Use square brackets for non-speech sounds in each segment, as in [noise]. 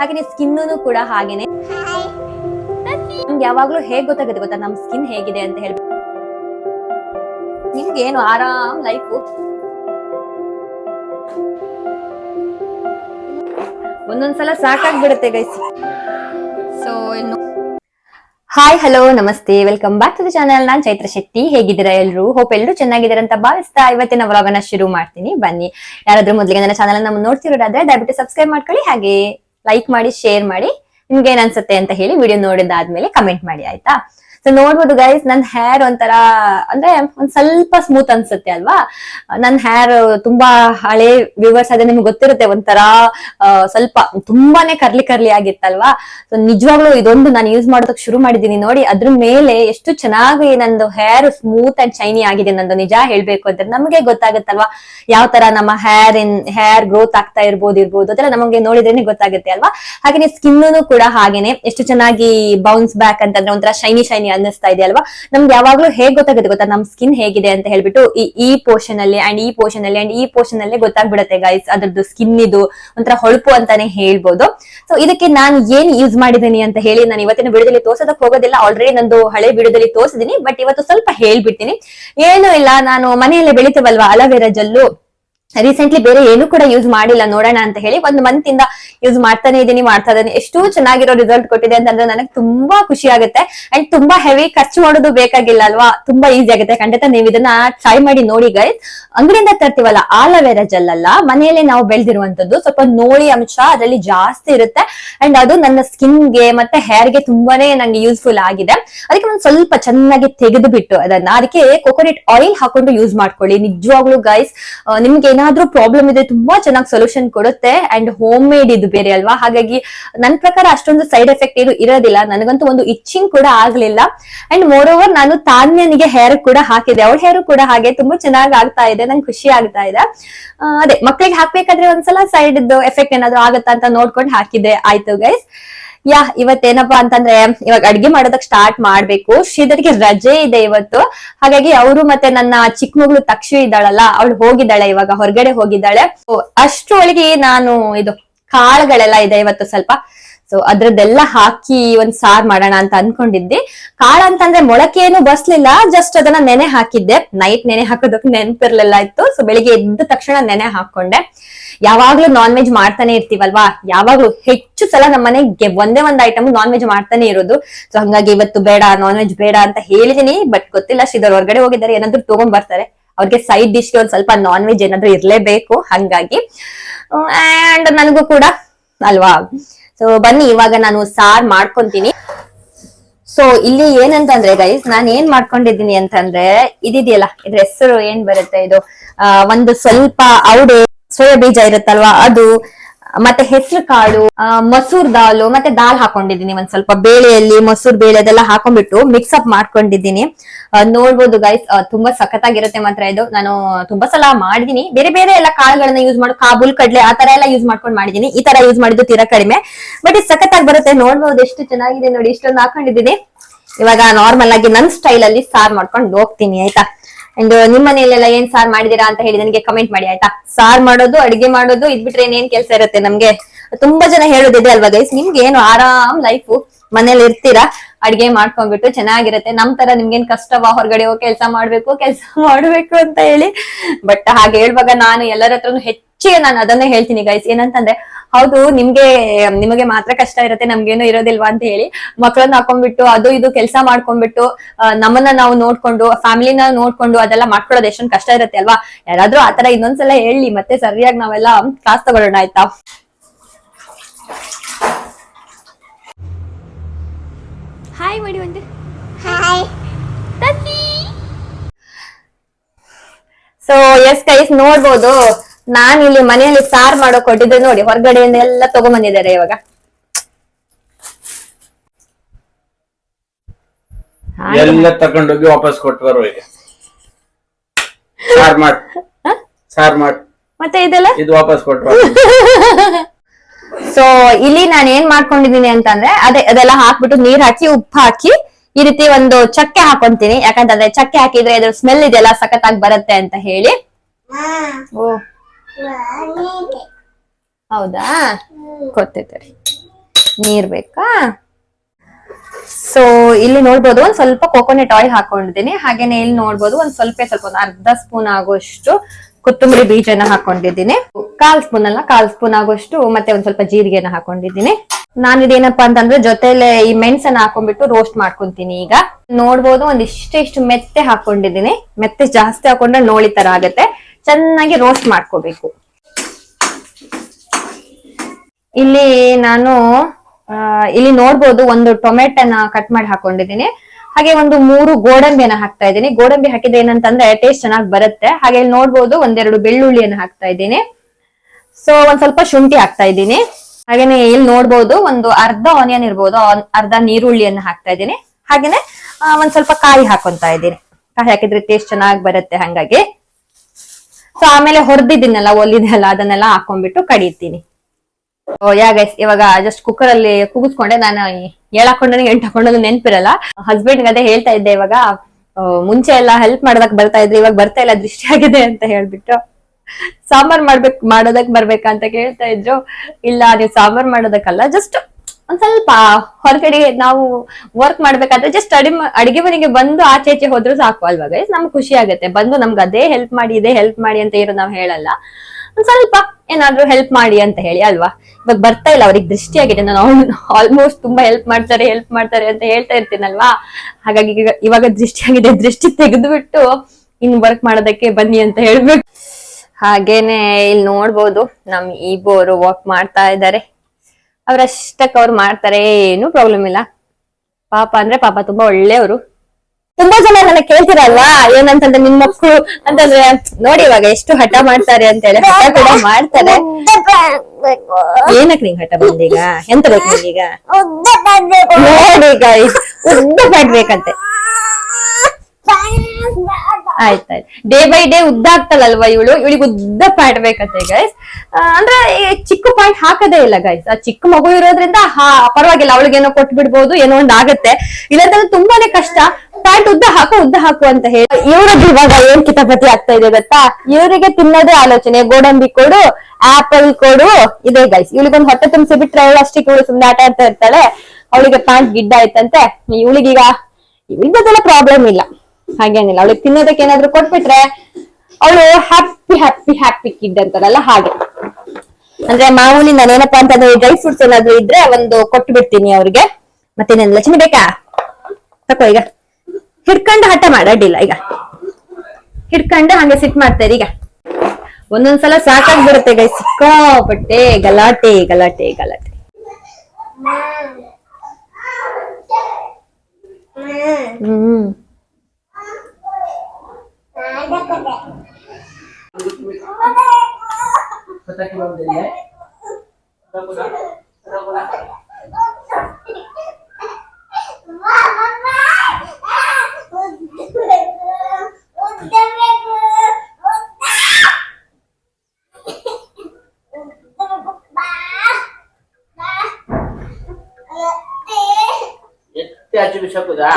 ಹಾಗೆ ಸ್ಕಿನ್ನು ಕೂಡ ಹಾಗೇನೆ. ನಮ್ಗೆ ಯಾವಾಗ್ಲೂ ಹೇಗ್ ಗೊತ್ತಾಗುತ್ತೆ ಗೊತ್ತಾ? ನಮ್ ಸ್ಕಿನ್ ಹೇಗಿದೆ ಅಂತ ಹೇಳಿ ನಿಮ್ಗೆ ಏನು ಆರಾಮ್ ಲೈಫ್? ಒಂದೊಂದ್ಸಲ ಸಾಕಾಗ್ಬಿಡುತ್ತೆ ಗೈಸ್ ಸೊ ಇನ್ನು ಹಾಯ್ ಹಲೋ ನಮಸ್ತೆ. Welcome back to the channel ನಾನ್ ಚೈತ್ರ ಶೆಟ್ಟಿ. ಹೇಗಿದ್ದೀರಾ ಎಲ್ರು? ಹೋಪ್ ಎಲ್ರು ಚೆನ್ನಾಗಿದ್ದೀರಾ ಅಂತ ಭಾವಿಸ್ತಾ ಇವತ್ತಿನ ವ್ಲಾಗ್ ಅನ್ನ ಶುರು ಮಾಡ್ತೀನಿ. ಬನ್ನಿ. ಯಾರಾದ್ರೂ ಮೊದಲಿಗೆ ನನ್ನ ಚಾನಲ್ ನಮ್ಮ ನೋಡ್ತಿರೋದಾದ್ರೆ ದಯವಿಟ್ಟು ಸಬ್ಸ್ಕ್ರೈಬ್ ಮಾಡ್ಕೊಳ್ಳಿ. ಹಾಗೆ ಲೈಕ್ ಮಾಡಿ ಶೇರ್ ಮಾಡಿ ನಿಮ್ಗೆ ಏನ್ ಅನ್ಸುತ್ತೆ ಅಂತ ಹೇಳಿ ವಿಡಿಯೋ ನೋಡಿದಾದ್ಮೇಲೆ ಕಮೆಂಟ್ ಮಾಡಿ ಆಯ್ತಾ? ಸೊ ನೋಡ್ಬೋದು ಗೈಸ್ ನನ್ ಹೇರ್ ಒಂಥರ, ಅಂದ್ರೆ ಒಂದ್ ಸ್ವಲ್ಪ ಸ್ಮೂತ್ ಅನ್ಸುತ್ತೆ ಅಲ್ವಾ? ನನ್ ಹೇರ್ ತುಂಬಾ ಹಳೆ ವ್ಯೂವರ್ಸ್ ಅದೇ ನಿಮ್ಗೆ ಗೊತ್ತಿರುತ್ತೆ, ಒಂಥರ ಸ್ವಲ್ಪ ತುಂಬಾನೇ ಕರ್ಲಿ ಕರ್ಲಿ ಆಗಿತ್ತಲ್ವಾ? ಸೊ ನಿಜವಾಗ್ಲೂ ಇದೊಂದು ನಾನು ಯೂಸ್ ಮಾಡೋದಕ್ಕೆ ಶುರು ಮಾಡಿದೀನಿ ನೋಡಿ, ಅದ್ರ ಮೇಲೆ ಎಷ್ಟು ಚೆನ್ನಾಗಿ ನಂದು ಹೇರ್ ಸ್ಮೂತ್ ಅಂಡ್ ಶೈನಿ ಆಗಿದೆ ನಂದು ನಿಜ ಹೇಳ್ಬೇಕು ಅಂತ ನಮಗೆ ಗೊತ್ತಾಗುತ್ತಲ್ವಾ? ಯಾವ ತರ ನಮ್ಮ ಹೇರ್ ಇನ್ ಹೇರ್ ಗ್ರೋತ್ ಆಗ್ತಾ ಇರ್ಬೋದು ಇರ್ಬೋದು ಅದೆಲ್ಲ ನಮಗೆ ನೋಡಿದ್ರೇನೆ ಗೊತ್ತಾಗುತ್ತೆ ಅಲ್ವಾ? ಹಾಗೆ ಸ್ಕಿನ್ನು ಕೂಡ ಹಾಗೇನೆ. ಎಷ್ಟು ಚೆನ್ನಾಗಿ ಬೌನ್ಸ್ ಬ್ಯಾಕ್ ಅಂತಂದ್ರೆ ಒಂಥರ ಶೈನಿ ಶೈನಿ ಅನ್ನಿಸ್ತಾ ಇದೆ ಅಲ್ವಾ ನಮ್ಗೆ ಯಾವಾಗ್ಲೂ ಹೇಗ್ ಗೊತ್ತಾಗುತ್ತೆ ಗೊತ್ತಾ? ನಮ್ ಸ್ಕಿನ್ ಹೇಗಿದೆ ಅಂತ ಹೇಳ್ಬಿಟ್ಟು ಈ ಈ ಪೋರ್ಷನ್ ಅಲ್ಲಿ ಅಂಡ್ ಈ ಪೋರ್ಷನ್ ಅಲ್ಲಿ ಅಂಡ್ ಈ ಪೋರ್ಷನ್ ಅಲ್ಲೇ ಗೊತ್ತಾಗ್ಬಿಡತ್ತೆ ಗೈಸ್ ಅದ್ರದ್ದು ಸ್ಕಿನ್ ಇದು ಒಂಥರ ಹೊಳಪು ಅಂತಾನೆ ಹೇಳ್ಬೋದು. ಸೊ ಇದಕ್ಕೆ ನಾನು ಏನ್ ಯೂಸ್ ಮಾಡಿದ್ದೀನಿ ಅಂತ ಹೇಳಿ ನಾನು ಇವತ್ತಿನ ವಿಡಿಯೋದಲ್ಲಿ ತೋರ್ಸೋದಕ್ಕೆ ಹೋಗೋದಿಲ್ಲ. ಆಲ್ರೆಡಿ ನಂದು ಹಳೆ ವಿಡಿಯೋದಲ್ಲಿ ತೋರಿಸಿದೀನಿ ಬಟ್ ಇವತ್ತು ಸ್ವಲ್ಪ ಹೇಳ್ಬಿಡ್ತೀನಿ. ಏನು ಇಲ್ಲ. ನಾನು ಮನೆಯಲ್ಲೇ ಬೆಳಿತೀವಲ್ವಾ? ಅಲವೇರಾ ಜಲ್ಲು. ರೀಸೆಂಟ್ಲಿ ಬೇರೆ ಏನು ಕೂಡ ಯೂಸ್ ಮಾಡಿಲ್ಲ, ನೋಡೋಣ ಅಂತ ಹೇಳಿ ಒಂದು ಮಂತ್ ಇಂದ ಯೂಸ್ ಮಾಡ್ತಾನೆ ಇದೀನಿ ಮಾಡ್ತಾ ಇದ್ದೀನಿ. ಎಷ್ಟು ಚೆನ್ನಾಗಿರೋ ರಿಸಲ್ಟ್ ಕೊಟ್ಟಿದೆ ಅಂತಂದ್ರೆ ನನಗೆ ತುಂಬಾ ಖುಷಿ ಆಗುತ್ತೆ. ಅಂಡ್ ತುಂಬಾ ಹೆವಿ ಖರ್ಚು ಮಾಡೋದು ಬೇಕಾಗಿಲ್ಲ ಅಲ್ವಾ? ತುಂಬಾ ಈಸಿ ಆಗುತ್ತೆ. ಖಂಡಿತ ನೀವು ಇದನ್ನ ಟ್ರೈ ಮಾಡಿ ನೋಡಿ ಗೈಸ್ ಅಂಗಡಿಯಿಂದ ತರ್ತೀವಲ್ಲ, ಆಲವೇರಾ ಜೆಲ್ ಅಲ್ಲ, ಮನೆಯಲ್ಲೇ ನಾವು ಬೆಳೆದಿರುವಂತದ್ದು ಸ್ವಲ್ಪ ನೋಡಿ ಅಂಶ, ಅದರಲ್ಲಿ ಜಾಸ್ತಿ ಇರುತ್ತೆ. ಅಂಡ್ ಅದು ನನ್ನ ಸ್ಕಿನ್ಗೆ ಮತ್ತೆ ಹೇರ್ಗೆ ತುಂಬಾನೇ ನಂಗೆ ಯೂಸ್ಫುಲ್ ಆಗಿದೆ. ಅದಕ್ಕೆ ಒಂದು ಸ್ವಲ್ಪ ಚೆನ್ನಾಗಿ ತೆಗೆದು ಬಿಟ್ಟು ಅದನ್ನ, ಅದಕ್ಕೆ ಕೋಕೋನಟ್ ಆಯಿಲ್ ಹಾಕೊಂಡು ಯೂಸ್ ಮಾಡ್ಕೊಳ್ಳಿ. ನಿಜವಾಗ್ಲೂ ಗೈಸ್ ನಿಮ್ಗೆ ಏನಾದ್ರೂ ಪ್ರಾಬ್ಲಮ್ ಇದೆ, ತುಂಬಾ ಚೆನ್ನಾಗಿ ಸೊಲ್ಯೂಷನ್ ಕೊಡುತ್ತೆ ಅಂಡ್ ಹೋಮ್ ಮೇಡ್ ಇದು ಬೇರೆ ಅಲ್ವಾ? ಹಾಗಾಗಿ ನನ್ನ ಪ್ರಕಾರ ಅಷ್ಟೊಂದು ಸೈಡ್ ಎಫೆಕ್ಟ್ ಏನು ಇರೋದಿಲ್ಲ. ನನಗಂತೂ ಒಂದು ಇಚ್ಚಿಂಗ್ ಕೂಡ ಆಗ್ಲಿಲ್ಲ. ಅಂಡ್ ಮೋರ್ ಓವರ್ ನಾನು ತಾನ್ಯನಿಗೆ ಹೇರ್ ಕೂಡ ಹಾಕಿದೆ. ಅವಳ ಹೇರ್ ಕೂಡ ಹಾಗೆ ತುಂಬಾ ಚೆನ್ನಾಗಿ ಆಗ್ತಾ ಇದೆ. ನಂಗೆ ಖುಷಿ ಆಗ್ತಾ ಇದೆ. ಅದೇ ಮಕ್ಕಳಿಗೆ ಹಾಕ್ಬೇಕಾದ್ರೆ ಒಂದ್ಸಲ ಸೈಡ್ ಎಫೆಕ್ಟ್ ಏನಾದ್ರು ಆಗುತ್ತಾ ಅಂತ ನೋಡ್ಕೊಂಡು ಹಾಕಿದೆ ಆಯ್ತು ಗೈಸ್ ಯಾ, ಇವತ್ತೇನಪ್ಪಾ ಅಂತಂದ್ರೆ, ಇವಾಗ ಅಡ್ಗೆ ಮಾಡೋದಕ್ ಸ್ಟಾರ್ಟ್ ಮಾಡ್ಬೇಕು. ಶ್ರೀಧರ್ಗೆ ರಜೆ ಇದೆ ಇವತ್ತು. ಹಾಗಾಗಿ ಅವರು ಮತ್ತೆ ನನ್ನ ಚಿಕ್ಕ ಮಗಳು ತಕ್ಷು ಇದ್ದಾಳಲ್ಲ, ಅವಳು ಹೋಗಿದ್ದಾಳೆ ಇವಾಗ, ಹೊರಗಡೆ ಹೋಗಿದ್ದಾಳೆ. ಅಷ್ಟು ಒಳಗೆ ನಾನು ಇದು ಕಾಳುಗಳೆಲ್ಲ ಇದೆ ಇವತ್ತು ಸ್ವಲ್ಪ. ಸೊ ಅದ್ರದ್ದೆಲ್ಲ ಹಾಕಿ ಒಂದ್ ಸಾರ್ ಮಾಡೋಣ ಅಂತ ಅನ್ಕೊಂಡಿದ್ದೆ. ಕಾಳ ಅಂತಂದ್ರೆ ಮೊಳಕೆ ಏನು ಬಸ್ಲಿಲ್ಲ ಜಸ್ಟ್ ಅದನ್ನ ನೆನೆ ಹಾಕಿದ್ದೆ. ನೈಟ್ ನೆನೆ ಹಾಕೋದಕ್ಕೆ ನೆನಪಿರ್ಲಿಲ್ಲ ಇತ್ತು. ಸೊ ಬೆಳಿಗ್ಗೆ ಎದ್ದ ತಕ್ಷಣ ನೆನೆ ಹಾಕೊಂಡೆ. ಯಾವಾಗ್ಲೂ ನಾನ್ ವೆಜ್ ಮಾಡ್ತಾನೆ ಇರ್ತೀವಲ್ವಾ? ಯಾವಾಗ್ಲೂ ಹೆಚ್ಚು ಸಲ ನಮ್ಮ ಮನೆಗೆ ಒಂದೇ ಒಂದ್ ಐಟಮ್ ನಾನ್ ವೆಜ್ ಮಾಡ್ತಾನೆ ಇರೋದು. ಸೊ ಹಂಗಾಗಿ ಇವತ್ತು ಬೇಡ ನಾನ್ ವೆಜ್ ಬೇಡ ಅಂತ ಹೇಳಿದೀನಿ. ಬಟ್ ಗೊತ್ತಿಲ್ಲ, ಶ್ರೀಧರ್ ಹೊರಗಡೆ ಹೋಗಿದ್ದಾರೆ. ಏನಾದ್ರು ತಗೊಂಡ್ ಬರ್ತಾರೆ ಅವ್ರಿಗೆ ಸೈಡ್ ಡಿಶ್ಗೆ ಒಂದ್ ಸ್ವಲ್ಪ ನಾನ್ ವೆಜ್ ಏನಾದ್ರು ಇರ್ಲೇಬೇಕು. ಹಂಗಾಗಿ ಅಂಡ್ ನನಗೂ ಕೂಡ ಅಲ್ವಾ? ಸೊ ಬನ್ನಿ, ಇವಾಗ ನಾನು ಸಾರ್ ಮಾಡ್ಕೊಂತೀನಿ. ಸೊ ಇಲ್ಲಿ ಏನಂತಂದ್ರೆ ಗೈಸ್ ನಾನ್ ಏನ್ ಮಾಡ್ಕೊಂಡಿದ್ದೀನಿ ಅಂತಂದ್ರೆ, ಇದಿದೆಯಲ್ಲ, ಇದ್ರ ಹೆಸರು ಏನ್ ಬರುತ್ತೆ ಇದು? ಒಂದು ಸ್ವಲ್ಪ ಔಡೆ ಸೋಯಾ ಬೀಜ ಇರುತ್ತಲ್ವಾ, ಅದು ಮತ್ತೆ ಹೆಸರು ಕಾಳು ಮಸೂರ್ ದಾಲು, ಮತ್ತೆ ದಾಲ್ ಹಾಕೊಂಡಿದ್ದೀನಿ ಒಂದ್ ಸ್ವಲ್ಪ ಬೇಳೆಯಲ್ಲಿ, ಮಸೂರ್ ಬೇಳೆ ಅದೆಲ್ಲ ಹಾಕೊಂಡ್ಬಿಟ್ಟು ಮಿಕ್ಸ್ ಅಪ್ ಮಾಡ್ಕೊಂಡಿದ್ದೀನಿ. ನೋಡ್ಬೋದು ಗೈಸ್ ತುಂಬಾ ಸಖತ್ತಾಗಿರುತ್ತೆ ಮಾತ್ರ ಇದು. ನಾನು ತುಂಬಾ ಸಲ ಮಾಡಿದೀನಿ. ಬೇರೆ ಬೇರೆ ಎಲ್ಲ ಕಾಳುಗಳನ್ನ ಯೂಸ್ ಮಾಡಿ, ಕಾಬೂಲ್, ಕಡ್ಲೆ, ಆ ತರ ಎಲ್ಲ ಯೂಸ್ ಮಾಡ್ಕೊಂಡು ಮಾಡಿದೀನಿ. ಈ ತರ ಯೂಸ್ ಮಾಡಿದ್ದು ತೀರಾ ಕಡಿಮೆ. ಬಟ್ ಇದು ಸಖತ್ತಾಗಿ ಬರುತ್ತೆ. ನೋಡ್ಬೋದು ಎಷ್ಟು ಚೆನ್ನಾಗಿದೆ ನೋಡಿ, ಇಷ್ಟೊಂದು ಹಾಕೊಂಡಿದ್ದೀನಿ. ಇವಾಗ ನಾರ್ಮಲ್ ಆಗಿ ನನ್ ಸ್ಟೈಲ್ ಅಲ್ಲಿ ಸಾರ್ ಮಾಡ್ಕೊಂಡು ಹೋಗ್ತೀನಿ, ಆಯ್ತಾ? ಅಂಡ್ ನಿಮ್ ಮನೆಯಲ್ಲೆಲ್ಲ ಏನ್ ಸಾರ್ ಮಾಡಿದೀರಾ ಅಂತ ಹೇಳಿ ನನಗೆ ಕಮೆಂಟ್ ಮಾಡಿ, ಆಯ್ತಾ? ಸಾರ್ ಮಾಡೋದು, ಅಡಿಗೆ ಮಾಡೋದು, ಇದ್ ಬಿಟ್ರೆ ಏನ್ ಕೆಲಸ ಇರುತ್ತೆ ನಮ್ಗೆ? ತುಂಬಾ ಜನ ಹೇಳೋದಿದೆ ಅಲ್ವಾ ಗೈಸ್ ನಿಮ್ಗೆ ಏನು ಆರಾಮ್ ಲೈಫ್ ಮನೇಲಿ ಇರ್ತೀರಾ? ಅಡ್ಗೆ ಮಾಡ್ಕೊಂಡ್ಬಿಟ್ಟು ಚೆನ್ನಾಗಿರುತ್ತೆ. ನಮ್ ತರ ನಿಮ್ಗೇನ್ ಕಷ್ಟವಾ? ಹೊರಗಡೆ ಹೋಗಿ ಕೆಲಸ ಮಾಡ್ಬೇಕು ಕೆಲಸ [laughs] ಮಾಡ್ಬೇಕು ಅಂತ ಹೇಳಿ. ಬಟ್ ಹಾಗೆ ಹೇಳುವಾಗ ನಾನು ಎಲ್ಲರ ಹತ್ರನು ಹೆಚ್ಚಿಗೆ ನಾನು ಅದನ್ನೇ ಹೇಳ್ತೀನಿ ಗೈಸ್ ಏನಂತಂದ್ರೆ, ಹೌದು, ನಿಮ್ಗೆ, ನಿಮಗೆ ಮಾತ್ರ ಕಷ್ಟ ಇರುತ್ತೆ, ನಮ್ಗೇನು ಇರೋದಿಲ್ವಾ ಅಂತ ಹೇಳಿ. ಮಕ್ಕಳನ್ನ ಹಾಕೊಂಡ್ಬಿಟ್ಟು, ಅದು ಇದು ಕೆಲಸ ಮಾಡ್ಕೊಂಡ್ಬಿಟ್ಟು ನಮ್ಮನ್ನ ನಾವು ನೋಡ್ಕೊಂಡು, ಫ್ಯಾಮಿಲಿನ ನೋಡ್ಕೊಂಡು ಅದೆಲ್ಲ ಮಾಡ್ಕೊಳ್ಳೋದು ಎಷ್ಟೊಂದು ಕಷ್ಟ ಇರುತ್ತೆ ಅಲ್ವಾ? ಯಾರಾದ್ರೂ ಆತರ ಇನ್ನೊಂದ್ಸಲ ಹೇಳಿ, ಮತ್ತೆ ಸರಿಯಾಗಿ ನಾವೆಲ್ಲ ಕ್ಲಾಸ್ ತಗೊಳ್ಳೋಣ, ಆಯ್ತಾ? ಹಾಯ್ ಮಾಡಿ ಒಂದು ಸೊ ಎಸ್ ಕೈಸ್ ನೋಡ್ಬೋದು. ನಾನ್ ಇಲ್ಲಿ ಮನೆಯಲ್ಲಿ ಸಾರ್ ಮಾಡೋ ಕೊಟ್ಟಿದ್ದೆ ನೋಡಿ ಹೊರಗಡೆಯಿಂದ ಎಲ್ಲ ತಗೊಂಬಂದಿದ್ದಾರೆ ಇವಾಗ. ಎಲ್ಲ ತಕೊಂಡೋಗಿ ವಾಪಸ್ ಕೊಟ್ಟು ಬರುವ ಈಗ. ಸಾರ್ ಮಾಡ್. ಸಾರ್ ಮಾಡ್. ಮತ್ತೆ ಇದೆಲ್ಲ? ಇದು ವಾಪಸ್ ಕೊಟ್ಟು [laughs] ಸೊ ಇಲ್ಲಿ ನಾನು ಏನ್ ಮಾಡ್ಕೊಂಡಿದೀನಿ ಅಂತಂದ್ರೆ ಅದೇ ಅದೆಲ್ಲ ಹಾಕ್ಬಿಟ್ಟು ನೀರ್ ಹಾಕಿ ಉಪ್ಪು ಹಾಕಿ ಈ ರೀತಿ ಒಂದು ಚಕ್ಕೆ ಹಾಕೊಂತೀನಿ. ಯಾಕಂತಂದ್ರೆ ಚಕ್ಕೆ ಹಾಕಿದ್ರೆ ಅದ್ರ ಸ್ಮೆಲ್ ಇದೆಲ್ಲ ಸಖತ್ತಾಗಿ ಬರುತ್ತೆ ಅಂತ ಹೇಳಿ. ಓ. ಹೌದಾ? ಗೊತ್ತೈತರಿ ನೀರ್ ಬೇಕಾ? ಸೊ ಇಲ್ಲಿ ನೋಡ್ಬೋದು ಒಂದ್ ಸ್ವಲ್ಪ ಕೋಕೋನಟ್ ಆಯಿಲ್ ಹಾಕೊಂಡಿದ್ದೀನಿ. ಹಾಗೇನೆ ಇಲ್ಲಿ ನೋಡ್ಬೋದು ಒಂದ್ ಸ್ವಲ್ಪ ಸ್ವಲ್ಪ ಒಂದು ಅರ್ಧ ಸ್ಪೂನ್ ಆಗೋಷ್ಟು ಕೊತ್ತಂಬರಿ ಬೀಜನ ಹಾಕೊಂಡಿದ್ದೀನಿ. ಕಾಲ್ ಸ್ಪೂನ್ ಅಲ್ಲ, ಕಾಲ್ ಸ್ಪೂನ್ ಆಗೋಷ್ಟು ಮತ್ತೆ ಒಂದ್ ಸ್ವಲ್ಪ ಜೀರಿಗೆನ ಹಾಕೊಂಡಿದ್ದೀನಿ. ನಾನು ಇದೇನಪ್ಪಾ ಅಂತಂದ್ರೆ ಜೊತೆಲೆ ಈ ಮೆಣಸನ್ನ ಹಾಕೊಂಡ್ಬಿಟ್ಟು ರೋಸ್ಟ್ ಮಾಡ್ಕೊಂತೀನಿ ಈಗ. ನೋಡ್ಬೋದು ಒಂದ್ ಇಷ್ಟಿಷ್ಟು ಮೆತ್ತೆ ಹಾಕೊಂಡಿದ್ದೀನಿ. ಮೆತ್ತೆ ಜಾಸ್ತಿ ಹಾಕೊಂಡ್ರೆ ನೋಳಿ ತರ ಆಗತ್ತೆ. ಚೆನ್ನಾಗಿ ರೋಸ್ಟ್ ಮಾಡ್ಕೋಬೇಕು. ಇಲ್ಲಿ ನಾನು ಇಲ್ಲಿ ನೋಡ್ಬೋದು ಒಂದು ಟೊಮೆಟೊನ ಕಟ್ ಮಾಡಿ ಹಾಕೊಂಡಿದ್ದೀನಿ. ಹಾಗೆ ಒಂದು ಮೂರು ಗೋಡಂಬಿಯನ್ನ ಹಾಕ್ತಾ ಇದ್ದೀನಿ. ಗೋಡಂಬಿ ಹಾಕಿದ್ರೆ ಏನಂತಂದ್ರೆ ಟೇಸ್ಟ್ ಚೆನ್ನಾಗಿ ಬರುತ್ತೆ. ಹಾಗೆ ಇಲ್ಲಿ ನೋಡ್ಬೋದು ಒಂದೆರಡು ಬೆಳ್ಳುಳ್ಳಿಯನ್ನ ಹಾಕ್ತಾ ಇದ್ದೀನಿ. ಸೊ ಒಂದ್ ಸ್ವಲ್ಪ ಶುಂಠಿ ಹಾಕ್ತಾ ಇದ್ದೀನಿ. ಹಾಗೇನೆ ಇಲ್ಲಿ ನೋಡ್ಬೋದು ಒಂದು ಅರ್ಧ ಆನಿಯನ್ ಇರ್ಬೋದು. ಅರ್ಧ ನೀರುಳ್ಳಿಯನ್ನ ಹಾಕ್ತಾ ಇದ್ದೀನಿ. ಹಾಗೇನೆ ಒಂದ್ ಸ್ವಲ್ಪ ಕಾಯಿ ಹಾಕೊಂತ ಇದ್ದೀನಿ. ಕಾಯಿ ಹಾಕಿದ್ರೆ ಟೇಸ್ಟ್ ಚೆನ್ನಾಗಿ ಬರುತ್ತೆ ಹಾಗಾಗಿ. ಸೊ ಆಮೇಲೆ ಹೊರದಿದ್ದೀನಲ್ಲ, ಒಲಿದೆಲ್ಲ, ಅದನ್ನೆಲ್ಲ ಹಾಕೊಂಡ್ಬಿಟ್ಟು ಕಡಿತೀನಿ. ಯಾ ಗೈಸ್ ಇವಾಗ ಜಸ್ಟ್ ಕುಕ್ಕರ್ ಅಲ್ಲಿ ಕುಗಿಸ್ಕೊಂಡೆ ನಾನು ಏಳ್ ಹಾಕೊಂಡ ಎಂಟು ಹಾಕೊಂಡು ನೆನ್ಪಿರಲ್ಲ. ಹಸ್ಬೆಂಡ್ ಅದೇ ಹೇಳ್ತಾ ಇದ್ದೆ ಇವಾಗ ಮುಂಚೆ ಎಲ್ಲ ಹೆಲ್ಪ್ ಮಾಡೋದಕ್ ಬರ್ತಾ ಇದ್ರಿ, ಇವಾಗ ಬರ್ತಾ ಇಲ್ಲ, ದೃಷ್ಟಿ ಆಗಿದೆ ಅಂತ ಹೇಳ್ಬಿಟ್ಟು. ಸಾಂಬಾರ್ ಮಾಡ್ಬೇಕು, ಮಾಡೋದಕ್ ಬರ್ಬೇಕಂತ ಕೇಳ್ತಾ ಇದ್ರು. ಇಲ್ಲ, ನೀವು ಸಾಂಬಾರ್ ಮಾಡೋದಕ್ಕಲ್ಲ ಜಸ್ಟ್ ಒಂದ್ ಸ್ವಲ್ಪ ಹೊರಗಡೆ ನಾವು ವರ್ಕ್ ಮಾಡ್ಬೇಕಾದ್ರೆ ಜಸ್ಟ್ ಅಡಿ, ಅಡಿಗೆ ಮನೆಗೆ ಬಂದು ಆಚೆ ಈಚೆ ಹೋದ್ರು ಸಾಕು ಅಲ್ವಾ ಗೈಸ್ ನಮ್ಗೆ ಖುಷಿ ಆಗುತ್ತೆ. ಬಂದು ನಮ್ಗೆ ಅದೇ ಹೆಲ್ಪ್ ಮಾಡಿ, ಇದೇ ಹೆಲ್ಪ್ ಮಾಡಿ ಅಂತ ಇರೋ ನಾವು ಹೇಳಲ್ಲ. ಸ್ವಲ್ಪ ಏನಾದ್ರೂ ಹೆಲ್ಪ್ ಮಾಡಿ ಅಂತ ಹೇಳಿ ಅಲ್ವಾ? ಇವಾಗ ಬರ್ತಾ ಇಲ್ಲ, ಅವ್ರಿಗೆ ದೃಷ್ಟಿ ಆಗಿದೆ. ನಾನು ಆಲ್ಮೋಸ್ಟ್ ತುಂಬಾ ಹೆಲ್ಪ್ ಮಾಡ್ತಾರೆ ಹೆಲ್ಪ್ ಮಾಡ್ತಾರೆ ಅಂತ ಹೇಳ್ತಾ ಇರ್ತೀನಲ್ವಾ? ಹಾಗಾಗಿ ಇವಾಗ ದೃಷ್ಟಿ ಆಗಿದೆ, ದೃಷ್ಟಿ ತೆಗೆದುಬಿಟ್ಟು ಇನ್ ವರ್ಕ್ ಮಾಡೋದಕ್ಕೆ ಬನ್ನಿ ಅಂತ ಹೇಳ್ಬೇಕು. ಹಾಗೇನೆ, ಇಲ್ಲಿ ನೋಡ್ಬೋದು, ನಮ್ ಅವರು ವರ್ಕ್ ಮಾಡ್ತಾ ಇದ್ದಾರೆ. ಅವ್ರಷ್ಟಕ್ಕೆ ಅವ್ರು ಮಾಡ್ತಾರೆ, ಏನು ಪ್ರಾಬ್ಲಮ್ ಇಲ್ಲ. ಪಾಪ ಅಂದ್ರೆ ಪಾಪ ತುಂಬಾ ಒಳ್ಳೆಯವರು. ತುಂಬಾ ಜನ ನನ್ನ ಕೇಳ್ತಿರಲ್ವಾ? ಏನಂತಂದ್ರೆ ನಿಮ್ ಮಕ್ಕಳು ಅಂತಂದ್ರೆ ನೋಡಿ ಇವಾಗ ಎಷ್ಟು ಹಠ ಮಾಡ್ತಾರೆ ಅಂತ ಹೇಳಿ ಹಠ ಕೂಡ ಮಾಡ್ತಾರೆ. ಏನಕ್ಕೆ ನಿಂಗ್ ಹಠ ಬಂದೀಗ ಎಂತ ಬೇಕು ನಿಂಗೀಗ ನೋಡಿ ಈಗ ಉದ್ದ ಪಡ್ಬೇಕಂತೆ ಆಯ್ತಾಯ್ತು. ಡೇ ಬೈ ಡೇ ಉದ್ದ ಇವಳು? ಇವಳಿಗೆ ಉದ್ದ ಪಾಡ್ಬೇಕಂತೆ ಗೈಸ್ ಅಂದ್ರೆ ಚಿಕ್ಕ ಪಾಯಿಂಟ್ ಹಾಕದೇ ಇಲ್ಲ ಗೈಸ್ ಆ ಚಿಕ್ಕ ಮಗು ಇರೋದ್ರಿಂದ ಹಾ, ಪರವಾಗಿಲ್ಲ, ಅವಳಿಗೇನೋ ಕೊಟ್ಟು ಬಿಡ್ಬೋದು, ಏನೋ ಒಂದ್ ಆಗತ್ತೆ. ಇಲ್ಲಂತಂದ್ರೆ ತುಂಬಾನೇ ಕಷ್ಟ. ಪ್ಯಾಂಟ್ ಉದ್ದ ಹಾಕು ಉದ್ದ ಹಾಕು ಅಂತ ಹೇಳಿ. ಇವ್ರದ್ದು ಇವಾಗ ಏನ್ ಕಿತಾಪತಿ ಆಗ್ತಾ ಇದೆ ಗೊತ್ತಾ? ಇವರಿಗೆ ತಿನ್ನೋದೇ ಆಲೋಚನೆ. ಗೋಡಂಬಿ ಕೊಡು, ಆಪಲ್ ಕೊಡು, ಇದೆ ಗೈಸ್ ಇವಳಿಗೊಂದು ಹೊಟ್ಟೆ ತುಂಬಿಸಿ ಬಿಟ್ರೆ ಅವಳು ಅಷ್ಟಕ್ಕೆ ಇವಳು ಸುಮ್ಮನೆ ಆಟ ಆಡ್ತಾ ಇರ್ತಾಳೆ. ಅವಳಿಗೆ ಪ್ಯಾಂಟ್ ಗಿಡ್ಡ ಆಯ್ತಂತೆ. ಇವಳಿಗೀಗ ಇವಳಿಗೆಲ್ಲ ಪ್ರಾಬ್ಲಮ್ ಇಲ್ಲ. ಹಾಗೇನಿಲ್ಲ. ಅವಳಿಗೆ ತಿನ್ನೋದಕ್ಕೆ ಏನಾದ್ರು ಕೊಟ್ಬಿಟ್ರೆ ಅವಳು ಹ್ಯಾಪಿ ಹ್ಯಾಪಿ ಹ್ಯಾಪಿ ಕಿಡ್ ಅಂತಾರಲ್ಲ ಹಾಗೆ. ಅಂದ್ರೆ ಮಾಮೂಲಿ ನಾನೇನಪ್ಪಾ ಅಂತಂದ್ರೆ ಡ್ರೈ ಫ್ರೂಟ್ಸ್ ಏನಾದ್ರು ಇದ್ರೆ ಒಂದು ಕೊಟ್ಟು ಬಿಡ್ತೀನಿ ಅವ್ರಿಗೆ. ಮತ್ತೆ ನನ್ನ ಲಕ್ಷ್ಮಿ ಬೇಕಾ? ತಕೋ ಈಗ. ಹಿಡ್ಕೊಂಡು ಹಠ ಮಾಡ ಅಡ್ಡಿಲ್ಲ ಈಗ. ಹಿಡ್ಕೊಂಡು ಹಂಗೆ ಸಿಟ್ ಮಾಡ್ತಾರೆ ಈಗ. ಒಂದೊಂದ್ಸಲ ಬರುತ್ತೆ ಗೈ ಸಿಕ್ಕಾಪಟ್ಟೆ ಗಲಾಟೆ ಗಲಾಟೆ ಗಲಾಟೆ. ಹ್ಮ್. ಎತ್ತಿ ಹಚ್ಚಿ ಬಿಸಾಕುದಾ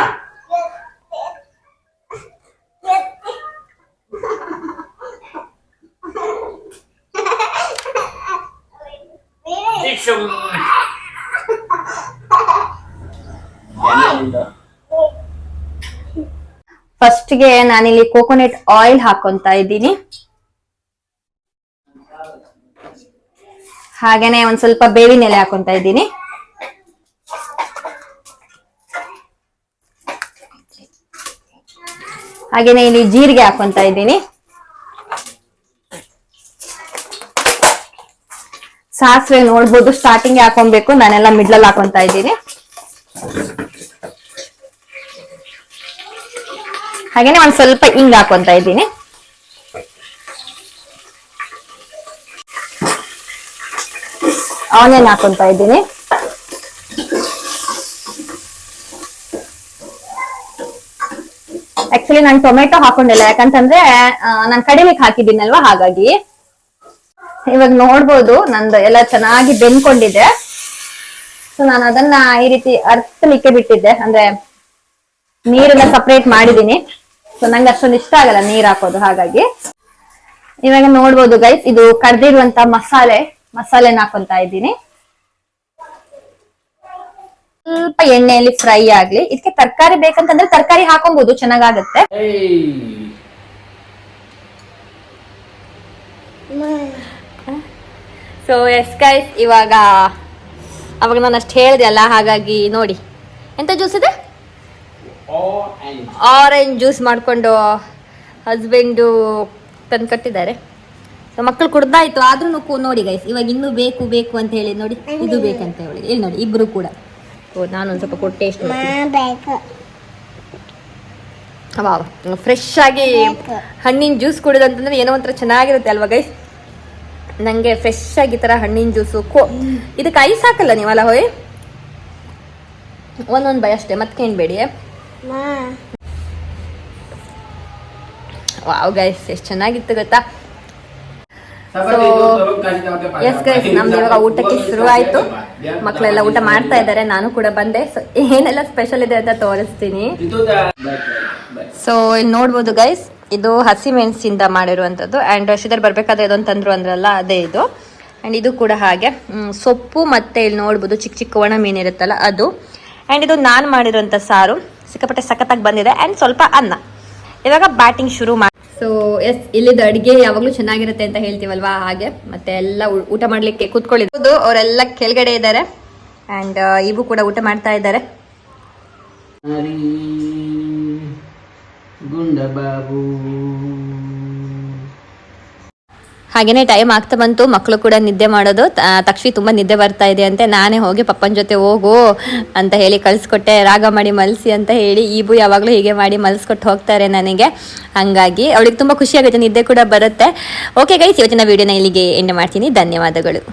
ದಿಶು. ಫಸ್ಟ್ಗೆ ನಾನಿಲ್ಲಿ ಕೋಕೋನಟ್ ಆಯಿಲ್ ಹಾಕೊಂತ ಇದ್ದೀನಿ. ಹಾಗೇನೆ ಒಂದ್ ಸ್ವಲ್ಪ ಬೇವಿನ ಎಲೆ ಹಾಕೊಂತ ಇದ್ದೀನಿ. ಹಾಗೇನೆ ಇಲ್ಲಿ ಜೀರಿಗೆ ಹಾಕೊಂತ ಇದ್ದೀನಿ. ಸಾಸಿವೆ ನೋಡ್ಬೋದು ಸ್ಟಾರ್ಟಿಂಗ್ ಹಾಕೊಬೇಕು, ನಾನೆಲ್ಲ ಮಿಡ್ಲಲ್ಲಿ ಹಾಕೊಂತ ಇದ್ದೀನಿ. ಹಾಗೇನೆ ಒಂದ್ ಸ್ವಲ್ಪ ಹಿಂಗ್ ಹಾಕೊಂತ ಇದ್ದೀನಿ. ಆನಿಯನ್ ಹಾಕೊಂತ ಇದ್ದೀನಿ. ಆಕ್ಚುಲಿ ನಾನು ಟೊಮೆಟೊ ಹಾಕೊಂಡಿಲ್ಲ, ಯಾಕಂತಂದ್ರೆ ನಾನು ಕಡಿಮೆಗೆ ಹಾಕಿದ್ದೀನಲ್ವಾ, ಹಾಗಾಗಿ. ಇವಾಗ ನೋಡ್ಬೋದು ನಂದು ಎಲ್ಲ ಚೆನ್ನಾಗಿ ಬೆಂದ್ಕೊಂಡಿದೆ. ಸೊ ನಾನು ಅದನ್ನ ಈ ರೀತಿ ಅರ್ಥಲಿಕ್ಕೆ ಬಿಟ್ಟಿದ್ದೆ. ಅಂದ್ರೆ ನೀರನ್ನ ಸಪ್ರೇಟ್ ಮಾಡಿದೀನಿ. ಸೊ ನಂಗೆ ಅಷ್ಟೊಂದು ಇಷ್ಟ ಆಗಲ್ಲ ನೀರ್ ಹಾಕೋದು, ಹಾಗಾಗಿ. ಇವಾಗ ನೋಡ್ಬೋದು ಗೈಸ್ ಇದು ಕರ್ದಿರುವಂತ ಮಸಾಲೆ, ಮಸಾಲೆನ ಹಾಕೊಂತ ಇದ್ದೀನಿ. ಸ್ವಲ್ಪ ಎಣ್ಣೆಯಲ್ಲಿ ಫ್ರೈ ಆಗ್ಲಿ. ಇದಕ್ಕೆ ತರಕಾರಿ ಬೇಕಂತಂದ್ರೆ ತರಕಾರಿ ಹಾಕೊಂಬೋದು, ಚೆನ್ನಾಗಾಗತ್ತೆ. ಸೊ ಎಸ್ ಗೈಸ್ ಇವಾಗ ಅವಾಗ ನಾನು ಅಷ್ಟು ಹೇಳಿದೆ ಅಲ್ಲ ಹಾಗಾಗಿ ನೋಡಿ. ಎಂತ ಜ್ಯೂಸ್ ಇದೆ? ಆರೆಂಜ್ ಜ್ಯೂಸ್ ಮಾಡಿಕೊಂಡು ಹಸ್ಬೆಂಡು ತಂದು ಕಟ್ಟಿದ್ದಾರೆ. ಸೊ ಮಕ್ಕಳು ಕುಡ್ದಾಯ್ತು ಆದ್ರೂ ನೋಡಿ ಗೈಸ್ ಇವಾಗ ಇನ್ನೂ ಬೇಕು ಬೇಕು ಅಂತ ಹೇಳಿ ನೋಡಿ ಇದು ಬೇಕಂತ ಹೇಳಿ. ಇಲ್ಲಿ ನೋಡಿ ಇಬ್ರು ಕೂಡ. ಓ ನಾನೊಂದು ಸ್ವಲ್ಪ ಕೊಟ್ಟೆ ಟೇಸ್ಟ್ ಫ್ರೆಶ್ ಆಗಿ ಹಣ್ಣಿನ ಜ್ಯೂಸ್ ಕುಡಿದಂತಂದ್ರೆ ಏನೋ ಒಂಥರ ಚೆನ್ನಾಗಿರುತ್ತೆ ಅಲ್ವಾ ಗೈಸ್ ನಂಗೆ ಫ್ರೆಶ್ ಆಗಿ ಈ ಥರ ಹಣ್ಣಿನ ಜ್ಯೂಸು ಕೋ ಇದಕ್ಕೆ ಐಸ್ ಹಾಕಲ್ಲ ನೀವಲ್ಲ ಹೋಯ್? ಒಂದೊಂದು ಬೈ ಅಷ್ಟೇ ಮತ್ಕೇನ್ಬೇಡಿ ವಾವ್ ಗೈಸ್ ಎಷ್ಟು ಚೆನ್ನಾಗಿತ್ತು ಗೊತ್ತಾ? ಎಸ್ ಗೈಸ್ ನಮ್ದು ಇವಾಗ ಊಟಕ್ಕೆ ಶುರು ಆಯ್ತು. ಮಕ್ಕಳೆಲ್ಲ ಊಟ ಮಾಡ್ತಾ ಇದ್ದಾರೆ? ನಾನು ಕೂಡ ಬಂದೆ. ಸೊ ಏನೆಲ್ಲ ಸ್ಪೆಷಲ್ ಇದೆ ಅಂತ ತೋರಿಸ್ತೀನಿ. ಸೊ ಇಲ್ಲಿ ನೋಡ್ಬೋದು ಗೈಸ್ ಇದು ಹಸಿಮೆಣಸಿಂದ ಮಾಡಿರುವಂಥದ್ದು ಆ್ಯಂಡ್ ಶ್ರೀಧರ್ ಬರಬೇಕಾದ್ರೆ ಇದೊಂದು ತಂದರು ಅಂದ್ರಲ್ಲ, ಅದೇ ಇದು. ಆ್ಯಂಡ್ ಇದು ಕೂಡ ಹಾಗೆ. ಸೊಪ್ಪು ಮತ್ತೆ ಇಲ್ಲಿ ನೋಡ್ಬೋದು ಚಿಕ್ಕ ಚಿಕ್ಕ ಒಣ ಮೀನು ಇರುತ್ತಲ್ಲ ಅದು. ಆ್ಯಂಡ್ ಇದು ನಾನು ಮಾಡಿರೋಂಥ ಸಾರು. ಸಿಕ್ಕಾಪಟ್ಟೆ ಸಖತ್ತಾಗಿ ಬಂದಿದೆ. ಆ್ಯಂಡ್ ಸ್ವಲ್ಪ ಅನ್ನ. ಇವಾಗ ಬ್ಯಾಟಿಂಗ್ ಶುರು ಮಾಡಿ ಸೊ ಎಸ್ ಇಲ್ಲಿದ್ದು ಅಡುಗೆ ಯಾವಾಗಲೂ ಚೆನ್ನಾಗಿರುತ್ತೆ ಅಂತ ಹೇಳ್ತೀವಲ್ವಾ? ಹಾಗೆ. ಮತ್ತೆ ಎಲ್ಲ ಊಟ ಮಾಡಲಿಕ್ಕೆ ಕೂತ್ಕೊಳ್ಳಿದ್ದು ಅವರೆಲ್ಲ ಕೆಳಗಡೆ ಇದ್ದಾರೆ. ಆ್ಯಂಡ್ ಇವು ಕೂಡ ಊಟ ಮಾಡ್ತಾ ಇದ್ದಾರೆ. ಗುಂಡ ಬಾಬು. ಹಾಗೇನೆ ಟೈಮ್ ಆಗ್ತಾ ಬಂತು ಮಕ್ಕಳು ಕೂಡ ನಿದ್ದೆ ಮಾಡೋದು. ತಕ್ಷಿ ತುಂಬಾ ನಿದ್ದೆ ಬರ್ತಾ ಇದೆ ಅಂತೆ. ನಾನೇ ಹೋಗಿ ಪಪ್ಪನ ಜೊತೆ ಹೋಗು ಅಂತ ಹೇಳಿ ಕಳ್ಸಿಕೊಟ್ಟೆ. ರಾಗ ಮಾಡಿ ಮಲ್ಸಿ ಅಂತ ಹೇಳಿ ಈಬು ಯಾವಾಗಲೂ ಹೀಗೆ ಮಾಡಿ ಮಲ್ಸ್ಕೊಟ್ಟು ಹೋಗ್ತಾರೆ ನನಗೆ. ಹಂಗಾಗಿ ಅವಳಿಗೆ ತುಂಬಾ ಖುಷಿ ಆಗುತ್ತೆ. ನಿದ್ದೆ ಕೂಡ ಬರುತ್ತೆ. ಓಕೆ ಗೈಸ್ ಇವತ್ತಿನ ವಿಡಿಯೋನ ಇಲ್ಲಿಗೆ ಎಂಡ್ ಮಾಡ್ತೀನಿ. ಧನ್ಯವಾದಗಳು.